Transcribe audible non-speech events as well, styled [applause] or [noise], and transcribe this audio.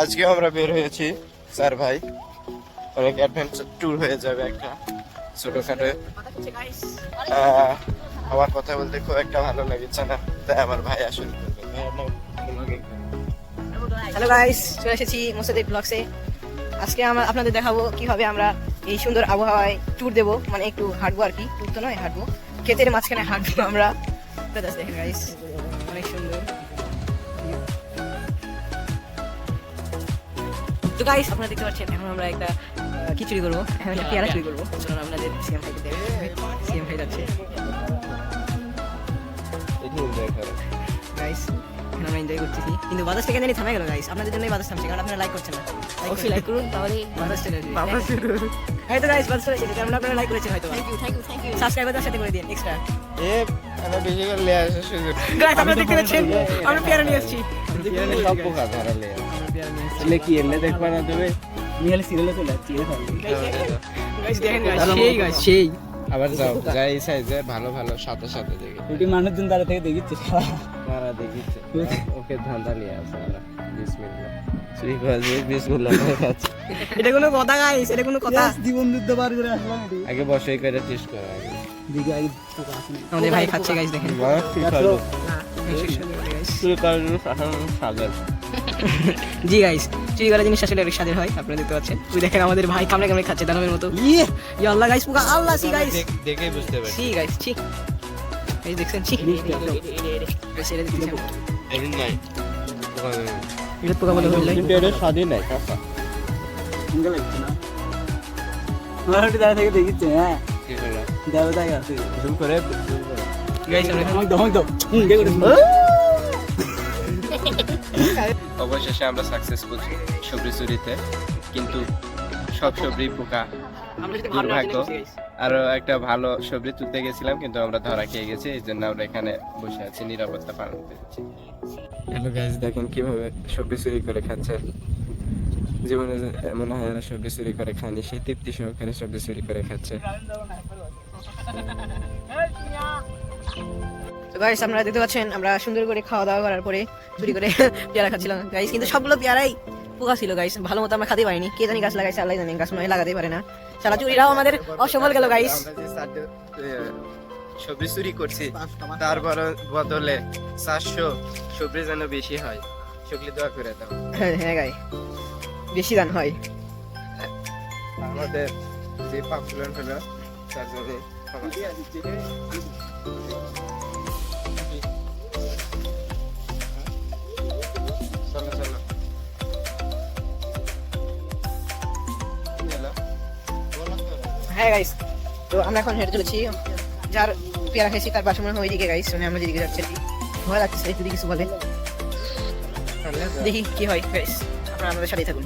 আজকে আমরা বের হয়েছি, স্যার ভাই। অনেক অ্যাডভেঞ্চার ট্যুর হয়ে যাবে একটা ছোটখাটো। আমার কথা বলতে খুব একটা ভালো লাগছে না, তাই আমার ভাই আসলে। হ্যালো গাইস চলে এসেছি মোসাদিক ব্লগসে আজকে আমরা আপনাদের দেখাবো কীভাবে আমরা এই সুন্দর আবহাওয়ায় ট্যুর দেবো মানে একটু হাঁটবো আর কি। ট্যুর তো নয়, হাঁটবো। ক্ষেতের মাঝখানে হাঁটবো আমরা। দেখেন গাইস অনেক সুন্দর। তো গাইস আপনারা দেখতে পাচ্ছেন এখন আমরা একটা খিচুড়ি করব। এখন একটা পেয়ারা চুরি করব। চলুন আপনাদের সিএম ভাইকে দেবে সিএম ভাই যাচ্ছে। গাইস আমরা এনজয় করতেছি। কিন্তু বাতাস থেকে জানি থামে গেল গাইস আপনাদের জন্যই বাতাস থামছে কারণ আপনারা লাইক করছেন না। অবশ্যই লাইক করুন তাহলে বাতাস চলে আসবে। বাতাস হয়তো গাইস বাতাস চলে এসেছে কারণ আপনারা লাইক করেছেন হয়তো। Thank you thank you thank you সাবস্ক্রাইবারদের সাথে করে দিন এক্সট্রা এ আমরা বেশি করে লে আসে গাইস আপনারা দেখতে পাচ্ছেন আমরা পেয়ারা নিয়ে আসছি। সব পোকা ধরা লে কি এলে দেখবা না তুমি? মিয়ালি সিরিয়ালে চলে যাচ্ছি গাইস দেখেন গাইস সেই গাইস সেই। আবার যাও যাই সাইজে ভালো ভালো সাথে সাথে দেখে। ওটি মানুষজন দাঁড়া থেকে দেখিচ্ছে। ওকে ধান্দা নিয়ে আসে আমরা বিসমিল্লাহ। শ্রী বাজে বিসমিল্লাহ। করে এটা কোনো কথা গাইস এটা কোনো কথা। জীবন যুদ্ধ পার করে আসলাম এটি। আগে বসে করে টেস্ট করা আগে। দিকে আগে আমাদের ভাই খাচ্ছে গাইস দেখেন। তুই জি গাইস চুরি করা জিনিস আসলে অনেক স্বাদের হয় আপনারা দেখতে পাচ্ছেন। ওই দেখেন আমাদের ভাই কামড়ে কামড়ে খাচ্ছে দানবের মতো। ইয়ে ইয়া আল্লাহ গাইস পুকা আল্লাহ সি গাইস দেখেই বুঝতে পারছি। সি গাইস ছি। গাইস দেখছেন এমন নাই। এটা পোকা বলে হইলাই কিন্তু এটা স্বাদই নাই লাগছে না। দাঁড়া থেকে দেখিচ্ছে হ্যাঁ। কি হলো? দাঁড়া তাই করে। অবশেষে আমরা সাকসেসফুল সবরি চুরিতে কিন্তু সব সবরি পোকা দুর্ভাগ্য। আরও একটা ভালো সবজি তুলতে গেছিলাম কিন্তু আমরা ধরা খেয়ে গেছি এই জন্য আমরা এখানে বসে আছি নিরাপত্তা পালন করছি। হ্যালো গাইজ দেখেন কীভাবে সবজি চুরি করে খাচ্ছে। জীবনে এমন হয় সবজি চুরি করে খায়নি সেই তৃপ্তি সহকারে সবজি চুরি করে খাচ্ছে। গাইস আপনারা দেখতে পাচ্ছেন আমরা সুন্দর করে খাওয়া দাওয়া করার পরে চুরি করে [laughs] পেয়ারা খাচ্ছিলাম। গাইস কিন্তু সবগুলো পেয়ারাই পোকা ছিল গাইস ভালো মতো আমরা খেতে পারিনি। কে জানি গাছ লাগাইছে আল্লাহ জানি গাছ নয় লাগাতে পারে না। সারা চুরিরাও আমাদের অসফল গেল গাইস সবজি চুরি করছি তারপর বদলে চারশো সবজি যেন বেশি হয়। শুকলি দোয়া করে দাও। হ্যাঁ হ্যাঁ গাই বেশি দান হয়। আমাদের যে পাপুলার হলো তার জন্য হ্যাঁ গাইস তো আমরা এখন হেঁটে চলেছি। যার পেয়ারা খেয়েছি তার পাশে মনে হয় ওইদিকে গাইস মানে আমরা যেদিকে যাচ্ছি ভয় লাগছে যদি কিছু বলে দেখি কি হয় গাইস আপনারা আমাদের সাথেই থাকুন।